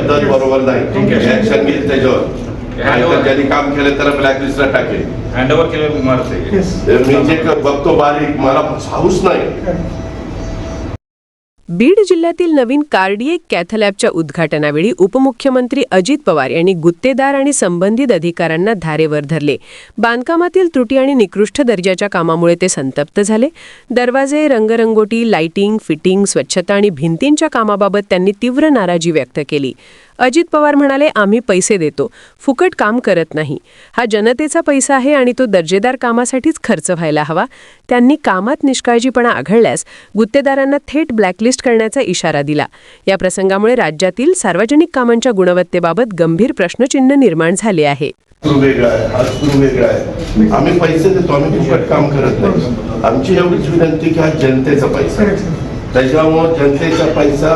पद्धत बरोबर नाही. ठीक आहे. ऍक्शन घेईल त्याच्यावर. ज्यांनी काम केलं त्याला ब्लॅकलिस्टला टाकेल. हँडओव्हर केलं मी जे क- बघतो बारीक मला हाऊस नाही. बीड जिल्ह्यातील नवीन कार्डिएक कॅथलॅबच्या उद्घाटनावेळी उपमुख्यमंत्री अजित पवार यांनी गुत्तेदार आणि संबंधित अधिकाऱ्यांना धारेवर धरले. बांधकामातील त्रुटी आणि निकृष्ट दर्जाच्या कामामुळे ते संतप्त झाले. दरवाजे रंगरंगोटी लाइटिंग फिटिंग स्वच्छता आणि भिंतींच्या कामाबाबत त्यांनी तीव्र नाराजी व्यक्त केली. अजित पवार म्हणाले आम्ही पैसे देतो. फुकट काम करत नाही. हा जनतेचा पैसा आहे आणि तो दर्जेदार कामासाठीच खर्च व्हायला हवा. त्यांनी कामात निष्काळजीपणा आघळल्यास गुत्तेदारांना थेट ब्लॅकलिस्ट करण्याचा इशारा दिला. या प्रसंगामुळे राज्यातील सार्वजनिक कामांच्या गुणवत्तेबाबत गंभीर प्रश्नचिन्ह निर्माण झाले आहे. वेगळा आहे वेगळा आहे. आम्ही पैसे देतो आम्ही फुकट काम करत नाही. आमची एवढीच विनंती की हा जनतेचा पैसा आहे. त्याच्यामुळं जनतेचा पैसा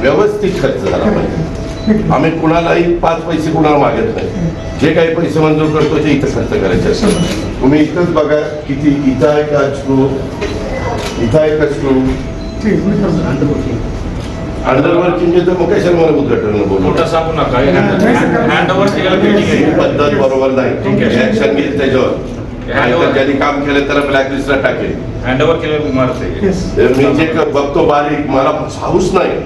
व्यवस्थित खर्च झाला पाहिजे. आम्ही कुणालाही पाच पैसे कुणाला मागत नाही. जे काही पैसे मंजूर करतो ते इथं खर्च करायचे असतात. तुम्ही इथंच बघा किती इथं आहे का स्क्रू इथं आहे का स्क्रू अंडरवर्किंग तर मग कशाला मला उद्घाटन मोठा बोलतो सांगू नका. हँडओव्हर केलं बिल्डिंग ही आहे. पद्धत बरोबर नाही. ठीक आहे. ऍक्शन घेईल त्याच्यावर. ज्यांनी काम केलं त्याला ब्लॅकलिस्टला टाकेल. हँडओव्हर केलं मारते. मी जे बघतो बारीक मला हाऊस नाही.